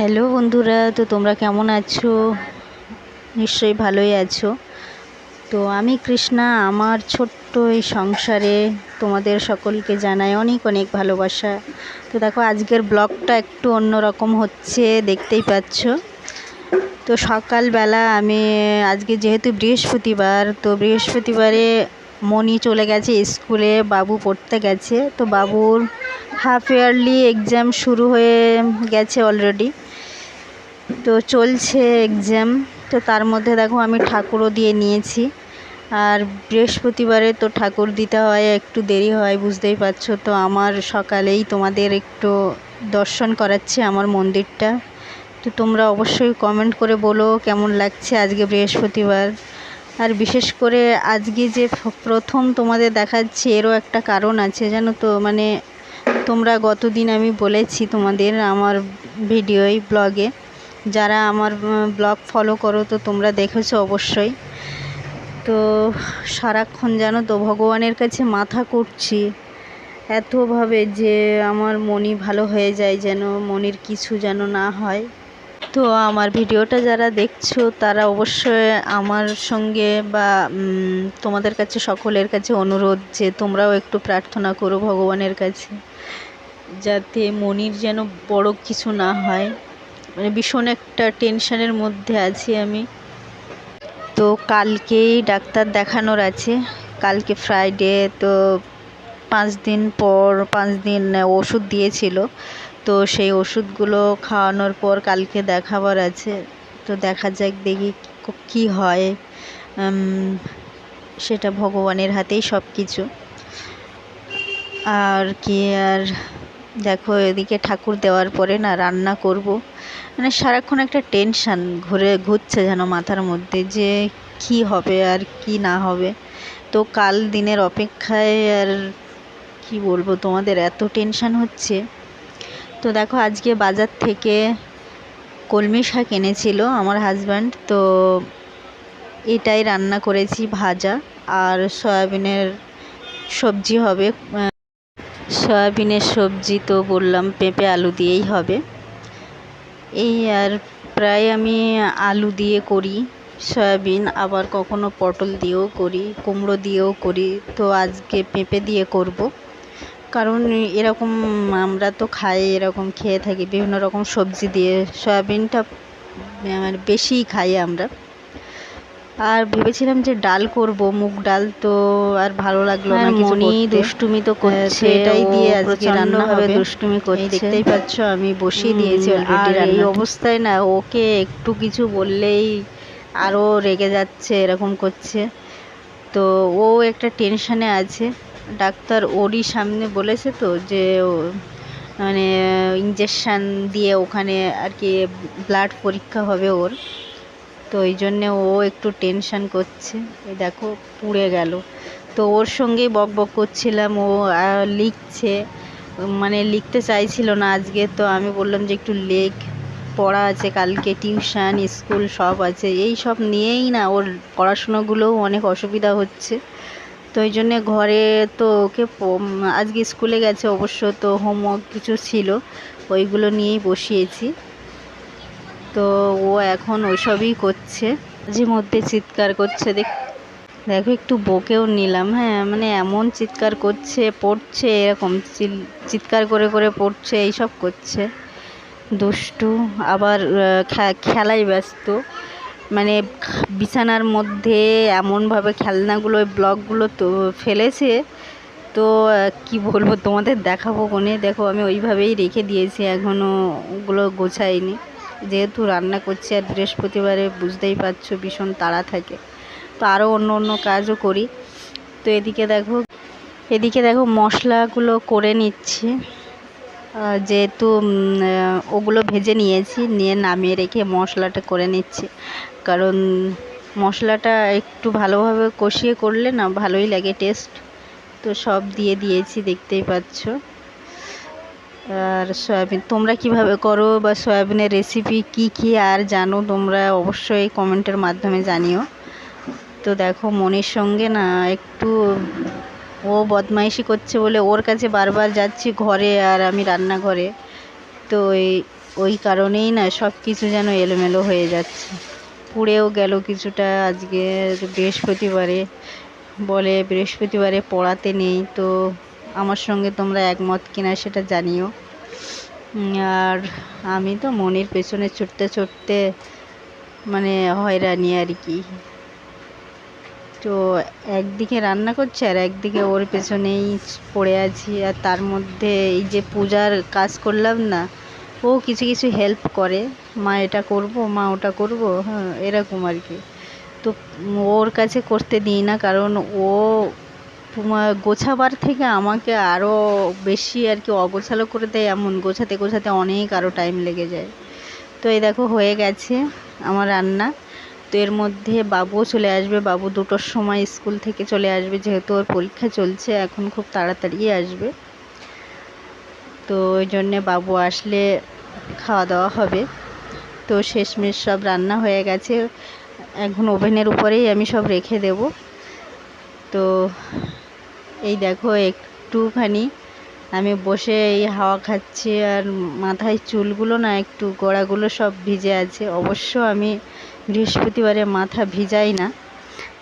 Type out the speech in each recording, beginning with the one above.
Hello বন্ধুরা, তো তোমরা কেমন আছো? নিশ্চয়ই ভালোই আছো। তো আমি কৃষ্ণা, আমার ছোট্ট এই সংসারে তোমাদের সকলকে জানাই অনেক অনেক ভালোবাসা। তো দেখো, আজকের ব্লগটা একটু অন্যরকম হচ্ছে, দেখতেই পাচ্ছ। তো সকালবেলা আমি, আজকে যেহেতু বৃহস্পতিবার, তো বৃহস্পতিবারে মনি চলে গেছে স্কুলে, বাবু পড়তে গেছে। তো বাবুর হাফ ইয়ারলি এক্সাম শুরু হয়ে গেছে অলরেডি। তো চলছে এক্সাম তো তার মধ্যে দেখো আমি ঠাকুরও দিয়ে নিয়েছি। আর বৃহস্পতিবারে তো ঠাকুর দিতে হয়, একটু দেরি হয়, বুঝতেই পারছ। তো আমার সকালেই তোমাদের একটু দর্শন করাচ্ছে আমার মন্দিরটা। তো তোমরা অবশ্যই কমেন্ট করে বলো কেমন লাগছে আজকে বৃহস্পতিবার। আর বিশেষ করে আজকে যে প্রথম তোমাদের দেখাচ্ছি, এরও একটা কারণ আছে, জানো তো? মানে তোমরা গতদিন আমি বলেছি তোমাদের আমার ভিডিওই ব্লগে যারা আমার ব্লগ ফলো করো তো তোমরা দেখেছ অবশ্যই। তো সারাক্ষণ জানো তো ভগবানের কাছে মাথা করছি, এতভাবে যে আমার মনি ভালো হয়ে যায় যেন মনির কিছু যেন না হয়। তো আমার ভিডিওটা যারা দেখছ, তারা অবশ্যই আমার সঙ্গে বা তোমাদের কাছে সকলের কাছে অনুরোধ যে তোমরাও একটু প্রার্থনা করো ভগবানের কাছে, যাতে মনির যেন বড় কিছু না হয়। মানে ভীষণ একটা টেনশনের মধ্যে আছি আমি। তো কালকেই ডাক্তার দেখানোর আছে। কালকে ফ্রাইডে তো পাঁচ দিন পর, পাঁচ দিন ওষুধ দিয়েছিল। তো সেই ওষুধগুলো খাওয়ানোর পর কালকে দেখাবার আছে। তো দেখা যাক, দেখি কি হয়। সেটা ভগবানের হাতেই সব কিছু আর কি, আর দেখো এদিকে ঠাকুর দেওয়ার পরে না রান্না করব। মানে সারাক্ষণ একটা টেনশান ঘুরে ঘুরছে যেন মাথার মধ্যে যে কি হবে আর কি না হবে। তো কাল দিনের অপেক্ষায় আর কি বলব, তোমাদের এত টেনশান হচ্ছে। তো দেখো, আজকে বাজার থেকে কলমি শাক এনেছিল আমার হাজব্যান্ড তো এটাই রান্না করেছি ভাজা। আর সয়াবিনের সবজি হবে সয়াবিনের সবজি তো বললাম পেঁপে আলু দিয়েই হবে। এই আর প্রায় আমি আলু দিয়ে করি, সয়াবিন, আবার কখনো পটল দিয়েও করি, কুমড়ো দিয়েও করি। তো আজকে পেঁপে দিয়ে করব। কারণ এরকম আমরা তো খাই, এরকম খেয়ে থাকি, বিভিন্ন রকম সবজি দিয়ে। সয়াবিনটা মানে বেশিই খাই আমরা। আর ভেবেছিলাম যে ডাল করব মুগ ডাল তো আর ভালো লাগল না কিছু মনি দুষ্টুমি তো করছে এটাই দিয়ে আজকে রান্না হবে। দুষ্টুমি করছে। দেখতেই পাচ্ছ আমি বসিয়ে দিয়েছি অলরেডি আর এই অবস্থায় না ওকে একটু কিছু বললেই আরও রেগে যাচ্ছে এরকম করছে। তো ও একটা টেনশানে আছে ডাক্তার ওরই সামনে বলেছে তো যে মানে ইঞ্জেকশান দিয়ে ওখানে আর কি ব্লাড পরীক্ষা হবে ওর। তো ওই জন্যে ও একটু টেনশান করছে। এই দেখো, পুড়ে গেল। তো ওর সঙ্গেই বক বক করছিলাম, ও লিখছে। মানে লিখতে চাইছিল না আজকে, তো আমি বললাম যে একটু লেখ। পড়া আছে কালকে টিউশান স্কুল সব আছে। এই সব নিয়েই না ওর পড়াশুনোগুলোও অনেক অসুবিধা হচ্ছে। তো ওই জন্যে ঘরে তো ওকে আজকে স্কুলে গেছে অবশ্য, তো হোমওয়ার্ক কিছু ছিল, ওইগুলো নিয়েই বসিয়েছি। তো ও এখন ওইসবই করছে। মাঝে মধ্যে চিৎকার করছে, দেখ, দেখো একটু বকেও নিলাম হ্যাঁ মানে এমন চিৎকার করছে, পড়ছে, এরকম চিৎকার করে করে পড়ছে, এইসব করছে। দুষ্টু, আবার খেলায় ব্যস্ত। মানে বিছানার মধ্যে এমনভাবে খেলনাগুলো ব্লকগুলো তো ফেলেছে। তো কি বলব, তোমাদের দেখাবো কোনে দেখো, আমি ওইভাবেই রেখে দিয়েছি এখনও ওগুলো গোছাইনি। যেহেতু রান্না করছি আর বৃহস্পতিবারে বুঝতেই পারছ ভীষণ তাড়া থাকে, তো আরও অন্য অন্য কাজও করি। তো এদিকে দেখো এদিকে দেখো মশলাগুলো করে নিচ্ছি। যেহেতু ওগুলো ভেজে নিয়েছি, নিয়ে নামিয়ে রেখে মশলাটা করে নিচ্ছি। কারণ মশলাটা একটু ভালোভাবে কষিয়ে করলে না ভালোই লাগে টেস্ট। তো সব দিয়ে দিয়েছি, দেখতেই পাচ্ছ। আর সয়াবিন, তোমরা কীভাবে করো বা সয়াবিনের রেসিপি কি কি আর জানো, তোমরা অবশ্যই কমেন্টের মাধ্যমে জানিও। তো দেখো, মনির সঙ্গে না একটু ও বদমাইশি করছে বলে ওর কাছে বারবার যাচ্ছি ঘরে আর আমি রান্নাঘরে। তো এই, ওই কারণেই না সব কিছু যেন এলোমেলো হয়ে যাচ্ছে। পুড়েও গেল কিছুটা আজকে বৃহস্পতিবারে, বলে বৃহস্পতিবারে পড়াতে নেই, তো আমার সঙ্গে তোমরা একমত কিনা সেটা জানিও। আর আমি তো মনির পেছনে ছুটতে ছুটতে মানে হয়রানি আর কি। তো একদিকে রান্না করছে আর একদিকে ওর পেছনেই পড়ে আছি আর তার মধ্যে এই যে পূজার কাজ করলাম না, ও কিছু কিছু হেল্প করে। মা এটা করব, মা ওটা করব হ্যাঁ এরকম আর কি। তো ওর কাছে করতে দিই না কারণ ও গোছাবার থেকে আমাকে আরও বেশি আর কি অগোছালো করে দেয়, এমন গোছাতে গোছাতে অনেক আরও টাইম লেগে যায়। তো এই দেখো হয়ে গেছে আমার রান্না। তো এর মধ্যে বাবুও চলে আসবে, বাবু দুটোর সময় স্কুল থেকে চলে আসবে, যেহেতু ওর পরীক্ষা চলছে, এখন খুব তাড়াতাড়ি আসবে। তো ওই জন্যে বাবু আসলে খাওয়া দাওয়া হবে। তো শেষমেশ সব রান্না হয়ে গেছে। এখন ওভেনের উপরেই আমি সব রেখে দেব। তো এই দেখো, একটুখানি আমি বসে এই হাওয়া খাচ্ছি আর মাথায় চুলগুলো না একটু গোড়াগুলো সব ভিজে আছে। অবশ্য আমি বৃহস্পতিবারে মাথা ভিজাই না।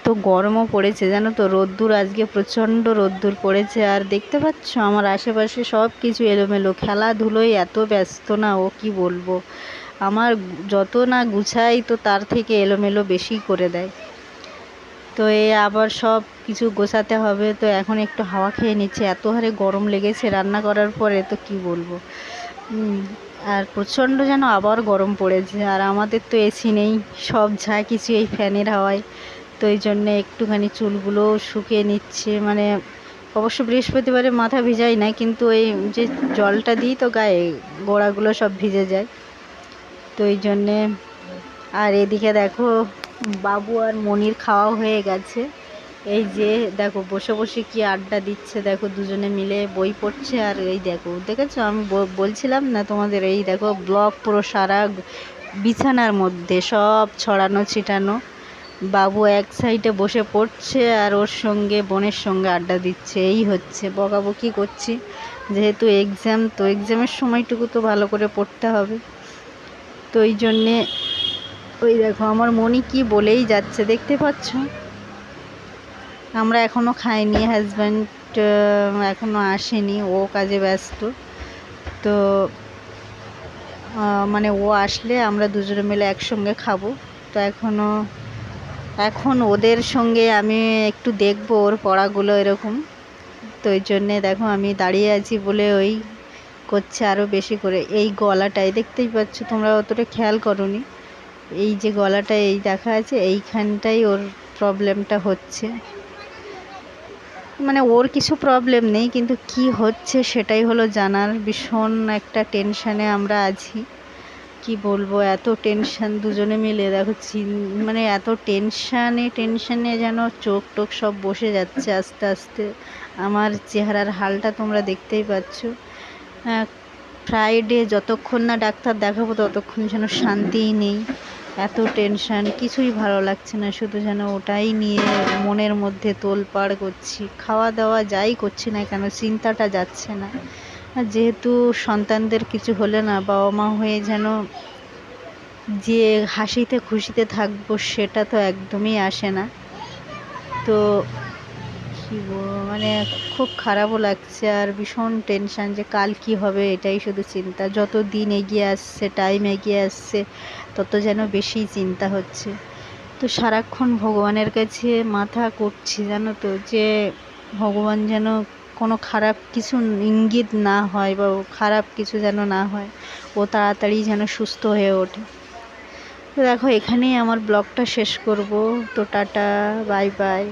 তো গরমও পড়েছে, জানো তো? রোদ্দুর আজকে প্রচণ্ড রোদ্দুর পড়েছে। আর দেখতে পাচ্ছ, আমার আশেপাশে সব কিছু এলোমেলো। খেলাধুলোয় এত ব্যস্ত না, ও কি বলব? আমার যত না গুছাই তো তার থেকে এলোমেলো বেশি করে দেয়। তো এ আবার সব কিছু গোছাতে হবে। তো এখন একটু হাওয়া খেয়ে নিচ্ছে। এত হারে গরম লেগেছে রান্না করার পরে, তো কি বলব? আর প্রচণ্ড যেন আবার গরম পড়েছে। আর আমাদের তো এসি নেই, সব যা কিছু এই ফ্যানের হাওয়ায়। তো এই জন্যে একটুখানি চুলগুলো শুকিয়ে নিচ্ছে। মানে অবশ্য বৃহস্পতিবারে মাথা ভিজাই না, কিন্তু এই যে জলটা দিই তো গায়ে, গোড়াগুলো সব ভিজে যায়। তো এই জন্যে, আর এদিকে দেখো বাবু আর মনির খাওয়া হয়ে গেছে। এই যে দেখো, বসে বসে কি আড্ডা দিচ্ছে, দেখো দুজনে মিলে বই পড়ছে আর এই দেখো, দেখেছ? আমি বলছিলাম না তোমাদের, এই দেখো ব্লক পুরো সারা বিছানার মধ্যে, সব ছড়ানো ছিটানো। বাবু এক সাইডে বসে পড়ছে আর ওর সঙ্গে, বোনের সঙ্গে আড্ডা দিচ্ছে, এই হচ্ছে। বকাবকি করছি, যেহেতু এক্সাম তো এক্সামের সময়টুকু তো ভালো করে পড়তে হবে। তো এই জন্যে ওই দেখো, আমার মনি কি বলেই যাচ্ছে, দেখতে পাচ্ছ? আমরা এখনও খাইনি হাজব্যান্ড এখনও আসেনি, ও কাজে ব্যস্ত। তো মানে ও আসলে আমরা দুজনে মিলে একসঙ্গে খাব। তো এখনও এখন ওদের সঙ্গে আমি একটু দেখব ওর পড়াগুলো এরকম। তো ওই জন্যে দেখো আমি দাঁড়িয়ে আছি বলে ওই করছে আরও বেশি করে। এই গলাটাই, দেখতেই পাচ্ছ তোমরা অতটা খেয়াল করনি। এই যে গলাটা এই দেখা আছে, এইখানটাই ওর প্রবলেমটা হচ্ছে। মানে ওর কিছু প্রবলেম নেই, কিন্তু কি হচ্ছে সেটাই হলো জানার। ভীষণ একটা টেনশানে আমরা আছি। কি বলব, এত টেনশান, দুজনে মিলে দেখো মানে এত টেনশানে টেনশানে যেন চোখ টোক সব বসে যাচ্ছে আস্তে আস্তে। আমার চেহারার হালটা তোমরা দেখতেই পাচ্ছ। ফ্রাইডে যতক্ষণ না ডাক্তার দেখাবো, ততক্ষণ যেন শান্তিই নেই। এত টেনশান কিছুই ভালো লাগছে না, শুধু যেন ওটাই নিয়ে মনের মধ্যে তোলপাড় করছি। খাওয়া দাওয়া যাই করছি না কেন, চিন্তাটা যাচ্ছে না। যেহেতু সন্তানদের কিছু হলে না বাবা মা হয়ে যেন যে হাসিতে খুশিতে থাকব, সেটা তো একদমই আসে না। তো কী মানে খুব খারাপও লাগছে আর ভীষণ টেনশান যে কাল কি হবে এটাই শুধু চিন্তা। যত দিন এগিয়ে আসছে টাইম এগিয়ে আসছে, তত যেন বেশি চিন্তা হচ্ছে। তো সারাক্ষণ ভগবানের কাছে মাথা করছি, জানো তো, যে ভগবান যেন কোনো খারাপ কিছু ইঙ্গিত না হয় বা খারাপ কিছু যেন না হয়, ও তাড়াতাড়ি যেন সুস্থ হয়ে ওঠে। তো দেখো, এখানেই আমার ব্লগটা শেষ করব। তো টাটা বাই বাই